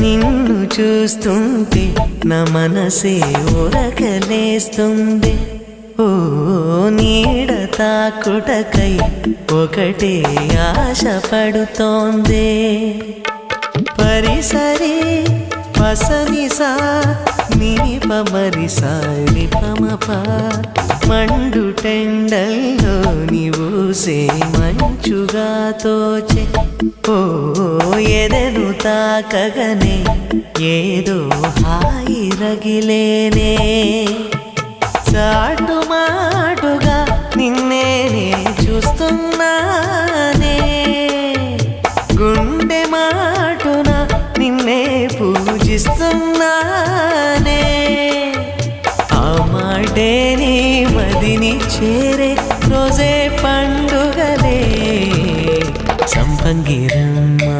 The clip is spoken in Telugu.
నిన్ను చూస్తుంటే నా మనసే ఉరకలేస్తుంది ఓ నీడ తాకుటకై ఒకటే ఆశ పడుతోంది. పరిసరి పసరిసా నీ పమరిసా ని పమప మండు టెండల్లో నీవూసే మంచుగా తోచే. ఓ ఎదరు తాకగనే ఏదో హాయి రగిలేనే. చాటు మాటుగా నిన్నే చూస్తున్నానే. గుండె మాటున నిన్నే పూజిస్తున్నానే. ఆ మాటే నీ మదిని చేరే రోజే పండుగలే. సంపంగిరమ్మా